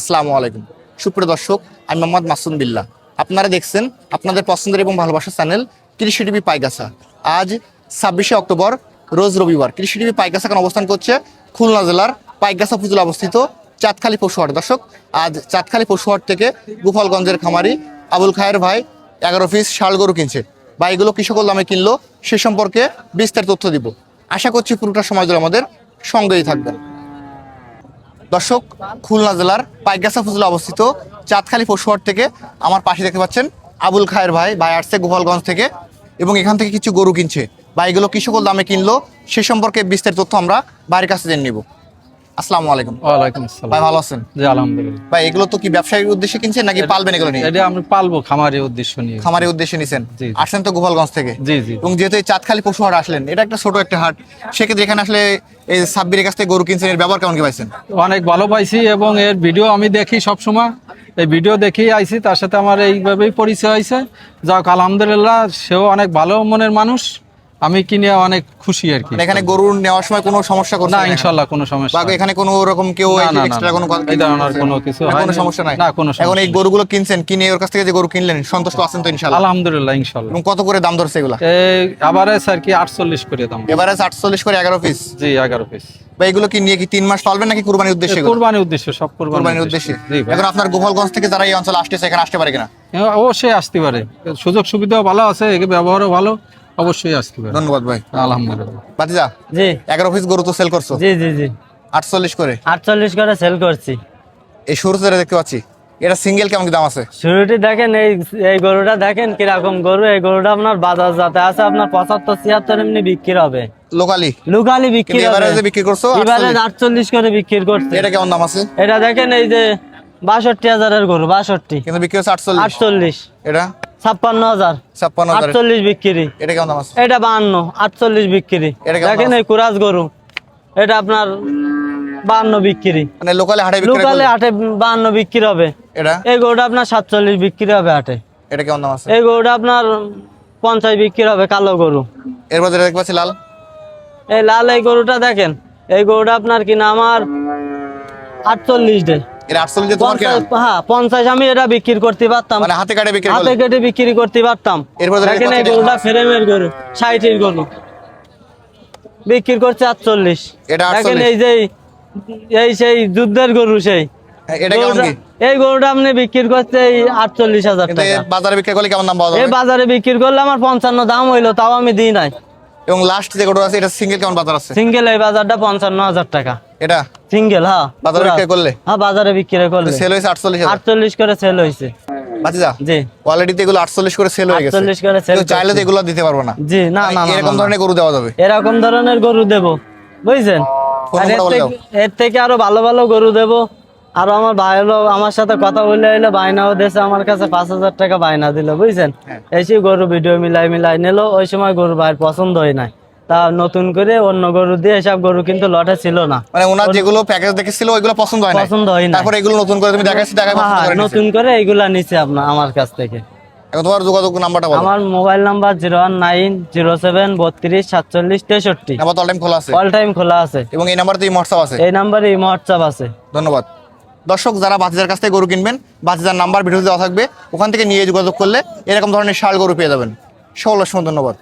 আসসালামু আলাইকুম। সুপ্রিয় দর্শক, আমি মোহাম্মদ মাসুম বিল্লাহ। আপনারা দেখছেন আপনাদের পছন্দের এবং ভালোবাসার চ্যানেল কৃষি টিভি পাইগাছা। আজ ছাব্বিশে অক্টোবর, রোজ রবিবার। কৃষি টিভি পাইগাছা এখন অবস্থান করছে? খুলনা জেলার পাইগাছা উপজেলা অবস্থিত চাঁদখালি পশুহাট দর্শক, আজ চাঁদখালি পশুহাট থেকে গোপালগঞ্জের খামারি আবুল খায়ের ভাই এগারো পিস শাল গরু কিনছে। বা এগুলো কৃষকল দামে কিনলো, সে সম্পর্কে বিস্তারিত তথ্য দিব। আশা করছি পুরোটা সময় ধরে আমাদের সঙ্গেই থাকবেন। দর্শক, খুলনা জেলার পাইগাছা ফজলে অবস্থিত চাঁদখালী পশুহাট থেকে আমার পাশে দেখতে পাচ্ছেন আবুল খায়ের ভাই। ভাই আসছে গোপালগঞ্জ থেকে এবং এখান থেকে কিছু গরু কিনছে। বা এগুলো কৃষকল দামে কিনলো? সে সম্পর্কে বিস্তারিত তথ্য আমরা বাড়ির কাছে জেনে নিব। আসসালামু আলাইকুম। ওয়ালাইকুম আসসালাম। ভাই ভালো আছেন? জি আলহামদুলিল্লাহ। ভাই এগুলো তো কি ব্যবসায়িক উদ্দেশ্যে কিনছেন নাকি পালবেন এগুলো নিয়ে? এটা আমি পালবো খামারের উদ্দেশ্য নিয়ে। খামারের উদ্দেশ্যে নিছেন? জি। তো গোপালগঞ্জ থেকে? জি জি। এবং যেহেতু এই চাঁদখালি পশু হাট আসলেন এটা একটা ছোট একটা হাট। সেক্ষেত্রে এখানে আসলে এই সাব্বিরের কাছ থেকে গরু কিনছেন এর ব্যবহার কেমন কি পাইছেন? অনেক ভালো পাইছি এবং এর ভিডিও আমি দেখি সবসময়। এই ভিডিও দেখেই আইছি তার সাথে আমার এইভাবেই পরিচয় হয়েছে। যাক আলহামদুলিল্লাহ সেও অনেক ভালো মনের মানুষ। আমি কিনে অনেক খুশি আর কি। মানে এখানে গরু নেওয়ার সময় কোনো সমস্যা করছে না ইনশাল্লাহ কোনো সমস্যা বা এখানে কোনো রকম কেউ এক্সট্রা কোনো কথা- এই ধরনের কোনো কিছু কোনো সমস্যা নাই? না, কোনো এখন এই গরুগুলো কিনছেন কিনে ওর কাছ থেকে যে গরু কিনলেন সন্তুষ্ট আছেন তো ইনশাআল্লাহ আলহামদুলিল্লাহ ইনশাল্লাহ। এবং কত করে দাম ধরছে এগুলা? এই আবারে স্যার কি আটচল্লিশ করে দাম। এবারে আটচল্লিশ করে এগারো পিস জি এগারো পিস বা এগুলো কি নিয়ে কি তিন মাস পালবেন নাকি কুরবানির উদ্দেশ্যে? কোরবানির উদ্দেশ্য সব কুরবানির উদ্দেশ্যে। এখন আপনার গোপালগঞ্জ থেকে যারা এই অঞ্চলে আসতেছে এখানে আসতে পারে কিনা? অবশ্যই আসতে পারে। সুযোগ সুবিধাও ভালো আছে ব্যবহারও ভালো। অবশ্যই আসতে পারে ধন্যবাদ ভাই। আলহামদুলিল্লাহ। বাতিজা জি। এগারো পিস গরু তো সেল করছ? জি জি জি। আটচল্লিশ করে? আটচল্লিশ করে সেল করছি। এই শুরুতে যেটা দেখতে পাচ্ছি। এটা সিঙ্গেল কেমন দাম আছে? শুরুটি দেখেন এই এই গরুটা দেখেন কীরকম গরু। এই গরুটা আপনার বাজার যাতে আছে আপনার পঁচাত্তর ছিয়াত্তর এমনি বিক্রি হবে। লোকালি? লোকালি বিক্রি হবে। এবারে যে বিক্রি করছ এবারে 48 আটচল্লিশ করে বিক্রি করছে। এটা কেমন দাম আছে? এটা দেখেন এই যে বাষট্টি হাজারের গরু বাষট্টি। কিন্তু বিক্রি হচ্ছে আটচল্লিশ। আটচল্লিশ। এটা? ছাপ্পান্ন হাজার। ছাপ্পান্ন আটচল্লিশ বিক্রি। এটা কেমন দাম আছে? এটা বাহান্ন আটচল্লিশ বিক্রি। দেখেন এই কুরাজ গরু। এটা আপনার বাহান্ন বিক্রি। মানে লোকালে হাটে বিক্রি হাটে বাহান্ন বিক্রি হবে। এটা? এই গরুটা আপনার সাতচল্লিশ বিক্রি হবে হাটে। এটা কেমন দাম আছে? এই গরুটা আপনার পঞ্চাশ বিক্রি হবে কালো গরু। এরপর যেটা দেখতে পাচ্ছি লাল। এই লাল এই গরুটা দেখেন। এই গরুটা আপনার কিনা আমার আটচল্লিশ ডে তোমার কেনা? হ্যাঁ পঞ্চাশ আমি এটা বিক্রি করতে পারতাম। মানে হাতে কাটে বিক্রি হাতে করলে? বিক্রি করতে পারতাম। এরপর দেখেন এই গরুটা ফ্রেমের গরু ষাটের গরু। বিক্রি করছে আটচল্লিশ। এটা দেখেন এই যে এই সেই যুদ্ধের গরু সেই। হ্যাঁ, এটা কেমন কি? এই গরুটা আপনি বিক্রি করছে এই আটচল্লিশ হাজার টাকা। বাজারে বিক্রি করলে কেমন দাম পাওয়া এই বাজারে বিক্রি করলে আমার পঞ্চান্ন দাম হইল তাও আমি দিই নাই। এবং লাস্ট যে গরু আছে এটা সিঙ্গেল কেমন বাজার আছে? সিঙ্গেল এই বাজারটা পঞ্চান্ন হাজার টাকা। এটা? সিঙ্গেল হ্যাঁ বাজারে বিক্রি করলে? হ্যাঁ বাজারে বিক্রি করলে। সেল হয়েছে আটচল্লিশ আটচল্লিশ করে সেল হয়েছে। বাতিজা জি। কোয়ালিটিতে এগুলো করে সেল হয়ে গেছে। 48 করে sell চাইলে তো এগুলো দিতে পারব না। জি না না এরকম। ধরনের গরু দেওয়া যাবে? এরকম ধরনের গরু দেব। বুঝছেন? এর থেকে- আরও ভালো ভালো গরু দেব। আরও আমার ভাই হলো আমার সাথে কথা বলে এলো বায়নাও দেশে আমার কাছে পাঁচ হাজার টাকা বায়না দিল বুঝছেন? হ্যাঁ। এসে গরু ভিডিও মিলাই মিলাই নিলো ওই সময় গরু ভাইয়ের পছন্দ হয় নাই। তা নতুন করে অন্য গরু দিয়ে এসব গরু কিন্তু লটে ছিল না। মানে ওনার যেগুলো প্যাকেজ দেখেছিল ওইগুলো পছন্দ হয় না পছন্দ হয় না তারপরে এগুলো নতুন করে তুমি দেখাচ্ছি টাকা হ্যাঁ, হ্যাঁ। নতুন করে এইগুলা নিছে আপনার আমার কাছ থেকে। এখন তোমার যোগাযোগ নাম্বারটা বলো। আমার mobile number zero one nine zero seven বত্রিশ সাতচল্লিশ তেষট্টি। নাম্বার তো টাইম খোলা আছে। অল টাইম খোলা আছে। এবং এই নাম্বারতেই হোয়াটসঅ্যাপ আছে। এই নাম্বারে হোয়াটসঅ্যাপ আছে। ধন্যবাদ। দর্শক, যারা বাতিদার কাছ থেকে গরু কিনবেন, বাতিদার নাম্বার ভিডিও দেওয়া থাকবে। ওখান থেকে নিয়ে যোগাযোগ করলে এরকম ধরনের শাল গরু পেয়ে যাবেন। ষোলোশো ধন্যবাদ।